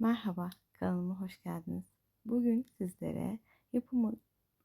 Merhaba, kanalıma hoş geldiniz. Bugün sizlere yapımı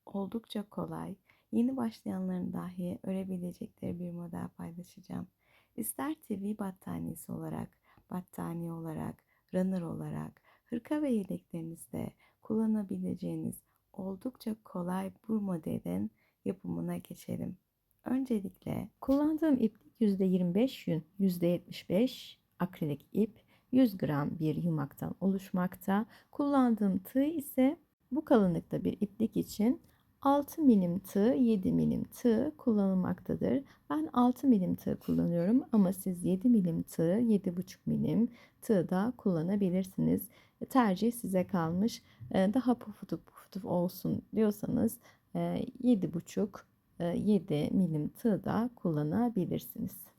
oldukça kolay, yeni başlayanların dahi örebilecekleri bir model paylaşacağım. İster TV battaniyesi olarak, battaniye olarak, runner olarak, hırka ve yedeklerinizde kullanabileceğiniz oldukça kolay bu modelin yapımına geçelim. Öncelikle Kullandığım iplik %25 yün, %75 akrilik ip, 100 gram bir yumaktan oluşmakta. Kullandığım tığ ise bu kalınlıkta bir iplik için 6 milim tığ, 7 milim tığ kullanılmaktadır. Ben 6 milim tığ kullanıyorum ama siz 7 milim tığ, 7,5 milim tığ da kullanabilirsiniz. Tercih size kalmış. Ee, Daha pufuduk pufuduk olsun diyorsanız 7,5 7 milim tığ da kullanabilirsiniz.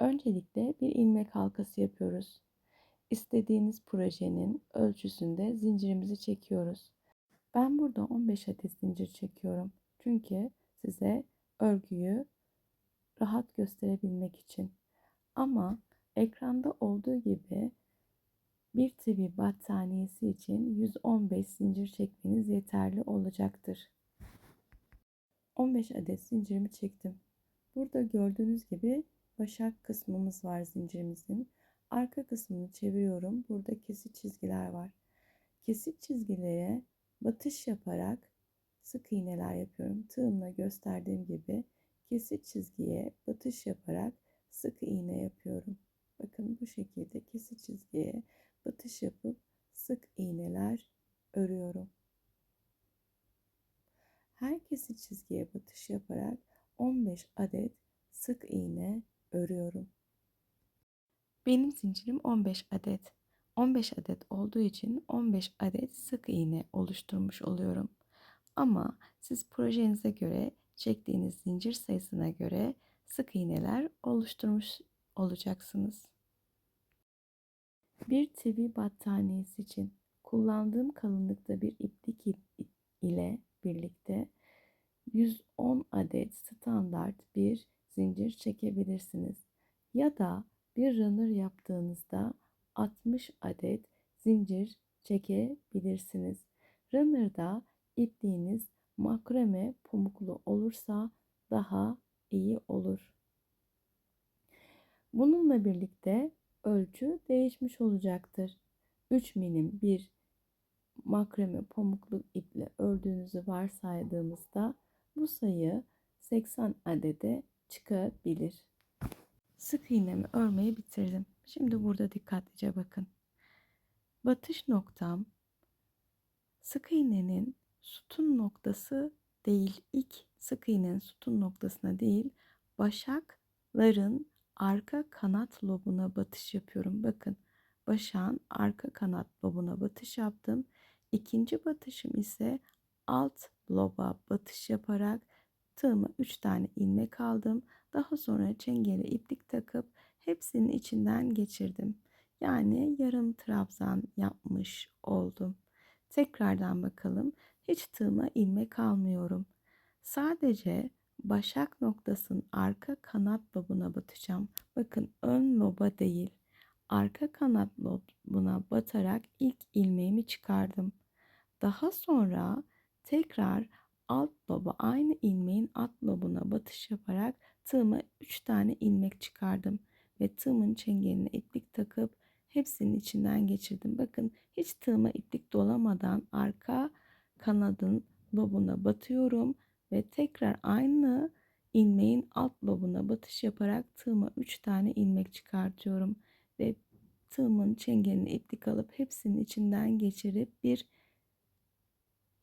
Öncelikle bir ilmek halkası yapıyoruz. İstediğiniz projenin ölçüsünde zincirimizi çekiyoruz. Ben burada 15 adet zincir çekiyorum. Çünkü size örgüyü rahat gösterebilmek için. Ama ekranda olduğu gibi bir TV battaniyesi için 115 zincir çekmeniz yeterli olacaktır. 15 adet zincirimi çektim. Burada gördüğünüz gibi başak kısmımız var zincirimizin. Arka kısmını çeviriyorum. Burada kesik çizgiler var. Kesik çizgilere batış yaparak sık iğneler yapıyorum. Tığımla gösterdiğim gibi kesik çizgiye batış yaparak sık iğne yapıyorum. Bakın bu şekilde kesik çizgiye batış yapıp sık iğneler örüyorum. Her kesik çizgiye batış yaparak 15 adet sık iğne örüyorum. Benim zincirim 15 adet. 15 adet olduğu için 15 adet sık iğne oluşturmuş oluyorum. Ama siz projenize göre çektiğiniz zincir sayısına göre sık iğneler oluşturmuş olacaksınız. Bir TV battaniyesi için kullandığım kalınlıkta bir iplik ile birlikte 110 adet standart bir zincir çekebilirsiniz. Ya da bir runner yaptığınızda 60 adet zincir çekebilirsiniz. Runner'da ipliğiniz makrame pamuklu olursa daha iyi olur. Bununla birlikte ölçü değişmiş olacaktır. 3 milim bir makrame pamuklu iple ördüğünüzü varsaydığımızda bu sayı 80 adede çıkabilir. Sık iğnemi örmeyi bitirdim. Şimdi burada dikkatlice bakın. Batış noktam sık iğnenin sütun noktası değil, ilk sık iğnenin sütun noktasına değil, başakların arka kanat lobuna batış yapıyorum. Bakın, başağın arka kanat lobuna batış yaptım. İkinci batışım ise alt loba batış yaparak tığıma 3 tane ilmek aldım. Daha sonra çengeli iplik takıp hepsinin içinden geçirdim. Yani yarım trabzan yapmış oldum. Tekrardan bakalım. Hiç tığıma ilmek almıyorum. Sadece başak noktasının arka kanat lobuna batacağım. Bakın ön loba değil, arka kanat lobuna batarak ilk ilmeğimi çıkardım. Daha sonra tekrar alt loba aynı ilmeğin alt lobuna batış yaparak tığıma 3 tane ilmek çıkardım ve tığımın çengeline iplik takıp hepsinin içinden geçirdim. Bakın hiç tığıma iplik dolamadan arka kanadın lobuna batıyorum ve tekrar aynı ilmeğin alt lobuna batış yaparak tığıma 3 tane ilmek çıkartıyorum ve tığımın çengeline iplik alıp hepsinin içinden geçirip bir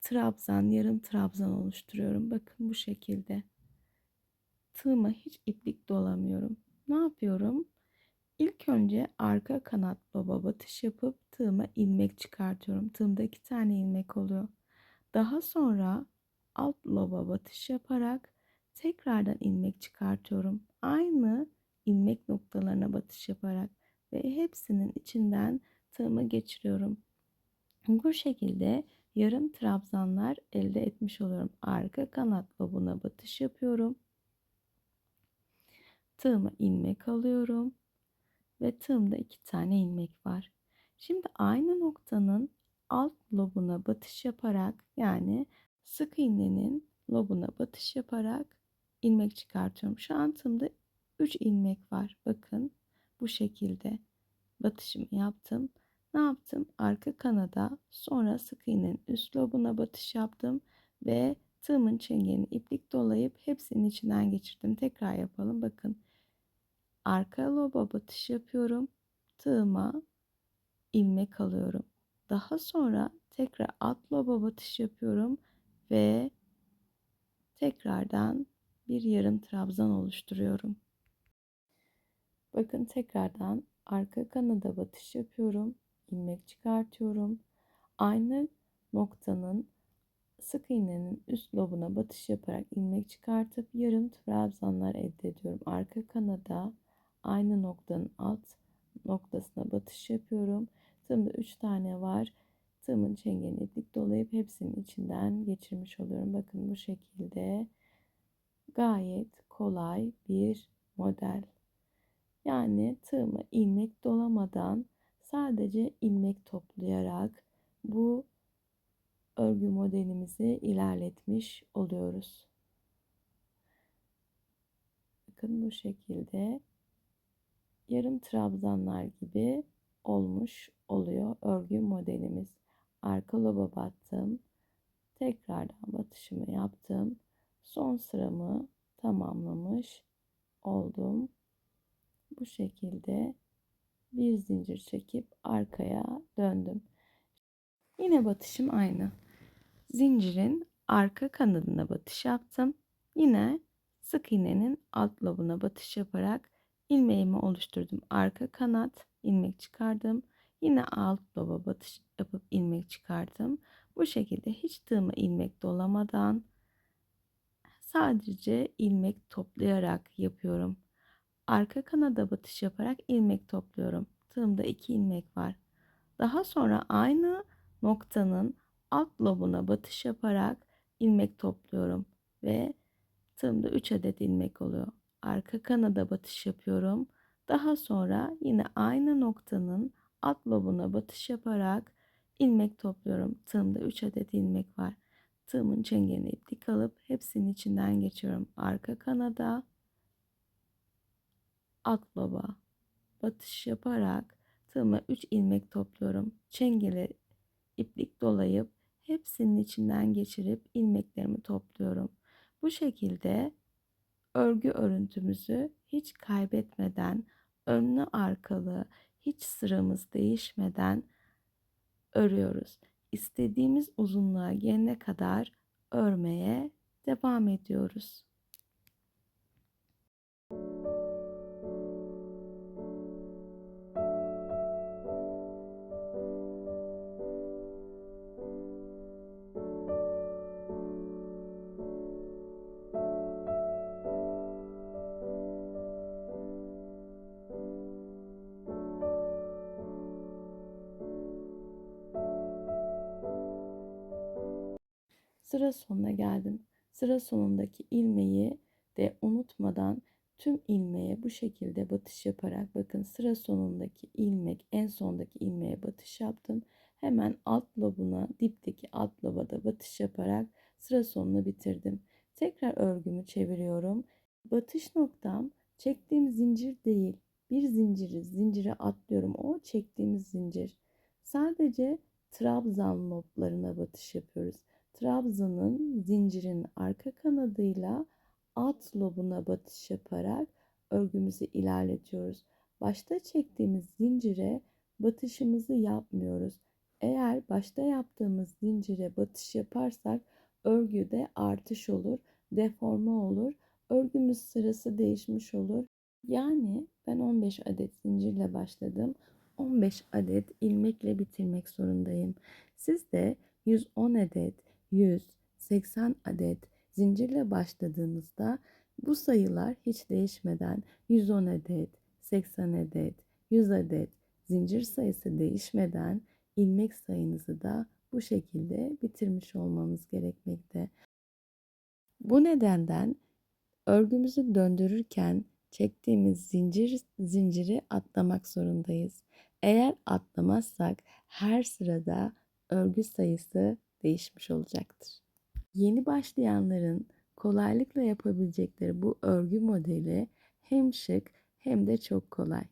trabzan, yarım trabzan oluşturuyorum. Bakın bu şekilde. Tığıma hiç iplik dolamıyorum. Ne yapıyorum? İlk önce arka kanat baba batış yapıp tığıma ilmek çıkartıyorum. Tığımda iki tane ilmek oluyor. Daha sonra alt loba batış yaparak tekrardan ilmek çıkartıyorum. Aynı ilmek noktalarına batış yaparak ve hepsinin içinden tığımı geçiriyorum. Bu şekilde yarım trabzanlar elde etmiş oluyorum. Arka kanat lobuna batış yapıyorum. Tığıma ilmek alıyorum ve tığımda iki tane ilmek var. Şimdi aynı noktanın alt lobuna batış yaparak yani sık iğnenin lobuna batış yaparak ilmek çıkartıyorum. Şu an tığımda 3 ilmek var. Bakın bu şekilde batışımı yaptım. Ne yaptım? Arka kanada sonra sık iğnenin üst lobuna batış yaptım ve tığımın çengelini iplik dolayıp hepsinin içinden geçirdim. Tekrar yapalım. Bakın arka loba batış yapıyorum. Tığıma ilmek alıyorum. Daha sonra tekrar alt loba batış yapıyorum ve tekrardan bir yarım trabzan oluşturuyorum. Bakın tekrardan arka kanada batış yapıyorum. İlmek çıkartıyorum. Aynı noktanın sık iğnenin üst lobuna batış yaparak ilmek çıkartıp yarım trabzanlar elde ediyorum. Arka kanada aynı noktanın alt noktasına batış yapıyorum. Tığımda 3 tane var. Tığımın çengelini iplik dolayıp hepsinin içinden geçirmiş oluyorum. Bakın bu şekilde gayet kolay bir model. Yani tığımı ilmek dolamadan sadece ilmek toplayarak bu örgü modelimizi ilerletmiş oluyoruz. Bakın bu şekilde yarım trabzanlar gibi olmuş oluyor örgü modelimiz. Arka loba battım. Tekrardan batışımı yaptım. Son sıramı tamamlamış oldum. Bu şekilde bir zincir çekip arkaya döndüm. Yine batışım aynı. Zincirin arka kanadına batış yaptım. Yine sık iğnenin alt lobuna batış yaparak ilmeğimi oluşturdum. Arka kanat ilmek çıkardım. Yine alt loba batış yapıp ilmek çıkardım. Bu şekilde hiç tığıma ilmek dolamadan sadece ilmek toplayarak yapıyorum. Arka kanada batış yaparak ilmek topluyorum. Tığımda iki ilmek var. Daha sonra aynı noktanın alt lobuna batış yaparak ilmek topluyorum ve tığımda 3 adet ilmek oluyor. Arka kanada batış yapıyorum. Daha sonra yine aynı noktanın alt lobuna batış yaparak ilmek topluyorum. Tığımda 3 adet ilmek var. Tığımın çengelini iplik alıp hepsinin içinden geçiyorum. Arka kanada alt loba batış yaparak tığıma 3 ilmek topluyorum. Çengeli iplik dolayıp hepsinin içinden geçirip ilmeklerimi topluyorum. Bu şekilde örgü örüntümüzü hiç kaybetmeden önlü arkalı hiç sıramız değişmeden örüyoruz. İstediğimiz uzunluğa gelene kadar örmeye devam ediyoruz. Sıra sonuna geldim. Sıra sonundaki ilmeği de unutmadan tüm ilmeğe bu şekilde batış yaparak bakın sıra sonundaki ilmek en sondaki ilmeğe batış yaptım. Hemen alt lobuna dipteki alt loba da batış yaparak sıra sonunu bitirdim. Tekrar örgümü çeviriyorum. Batış noktam çektiğim zincir değil. Bir zinciri zincire atlıyorum. O çektiğimiz zincir. Sadece trabzan loblarına batış yapıyoruz. Trabzanın zincirin arka kanadıyla alt lobuna batış yaparak örgümüzü ilerletiyoruz. Başta çektiğimiz zincire batışımızı yapmıyoruz. Eğer başta yaptığımız zincire batış yaparsak örgüde artış olur, deforme olur, örgümüz sırası değişmiş olur. Yani ben 15 adet zincirle başladım. 15 adet ilmekle bitirmek zorundayım. Siz de 110 adet, 100, 80 adet zincirle başladığınızda bu sayılar hiç değişmeden 110 adet, 80 adet, 100 adet zincir sayısı değişmeden ilmek sayınızı da bu şekilde bitirmiş olmamız gerekmekte. Bu nedenden örgümüzü döndürürken çektiğimiz zincir zinciri atlamak zorundayız. Eğer atlamazsak her sırada örgü sayısı değişmiş olacaktır. Yeni başlayanların kolaylıkla yapabilecekleri bu örgü modeli hem şık hem de çok kolay.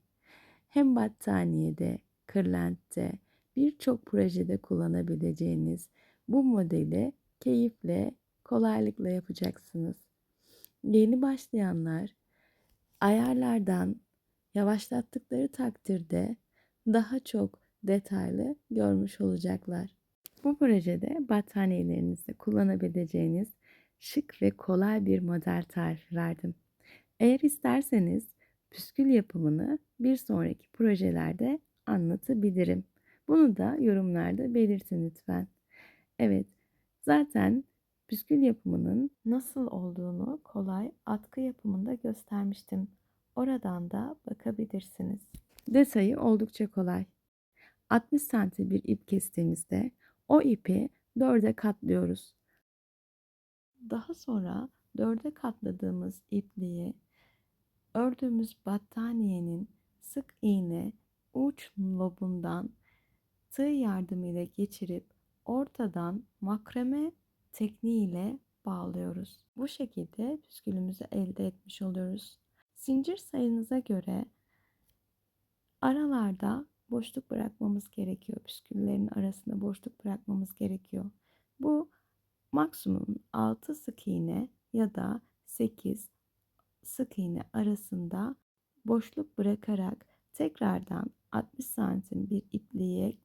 Hem battaniyede, kırlentte, birçok projede kullanabileceğiniz bu modeli keyifle, kolaylıkla yapacaksınız. Yeni başlayanlar ayarlardan yavaşlattıkları takdirde daha çok detaylı görmüş olacaklar. Bu projede battaniyelerinizde kullanabileceğiniz şık ve kolay bir model tarifi verdim. Eğer isterseniz püskül yapımını bir sonraki projelerde anlatabilirim. Bunu da yorumlarda belirtin lütfen. Evet, zaten püskül yapımının Nasıl olduğunu kolay atkı yapımında göstermiştim. Oradan da bakabilirsiniz. detayı oldukça kolay. 60 santim bir ip kestiğimizde o ipi dörde katlıyoruz. Daha sonra dörde katladığımız ipliği ördüğümüz battaniyenin sık iğne uç lobundan tığ yardımıyla geçirip ortadan makrame tekniğiyle bağlıyoruz. Bu şekilde püskülümüzü elde etmiş oluyoruz. Zincir sayınıza göre aralarda boşluk bırakmamız gerekiyor. Püsküllerin arasında boşluk bırakmamız gerekiyor. Bu maksimum 6 sık iğne ya da 8 sık iğne arasında boşluk bırakarak tekrardan 60 santim bir ipliğe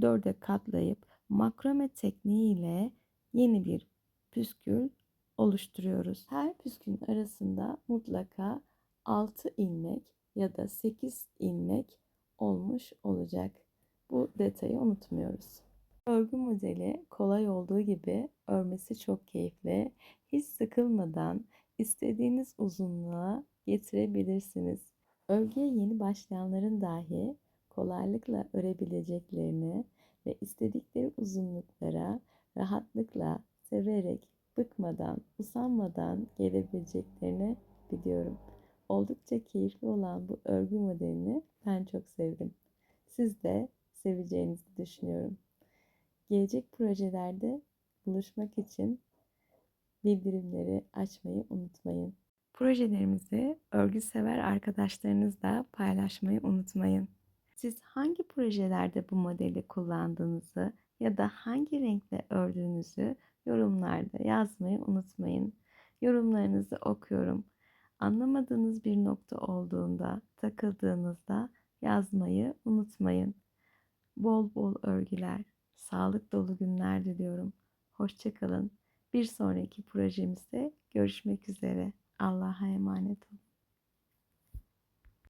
dörde katlayıp makrame tekniğiyle yeni bir püskül oluşturuyoruz. Her püskülün arasında mutlaka 6 ilmek ya da 8 ilmek olmuş olacak. Bu detayı unutmuyoruz. Örgü modeli kolay olduğu gibi örmesi çok keyifli. Hiç sıkılmadan istediğiniz uzunluğa getirebilirsiniz. Örgüye yeni başlayanların dahi kolaylıkla örebileceklerini ve istedikleri uzunluklara rahatlıkla severek, bıkmadan, usanmadan gelebileceklerini biliyorum. Oldukça keyifli olan bu örgü modelini ben çok sevdim. Siz de seveceğinizi düşünüyorum. Gelecek projelerde buluşmak için bildirimleri açmayı unutmayın. Projelerimizi örgü sever arkadaşlarınızla paylaşmayı unutmayın. Siz hangi projelerde bu modeli kullandığınızı ya da hangi renkle ördüğünüzü yorumlarda yazmayı unutmayın. Yorumlarınızı okuyorum. Anlamadığınız bir nokta olduğunda, takıldığınızda yazmayı unutmayın. Bol bol örgüler, sağlık dolu günler diliyorum. Hoşçakalın. Bir sonraki projemizde görüşmek üzere. Allah'a emanet olun.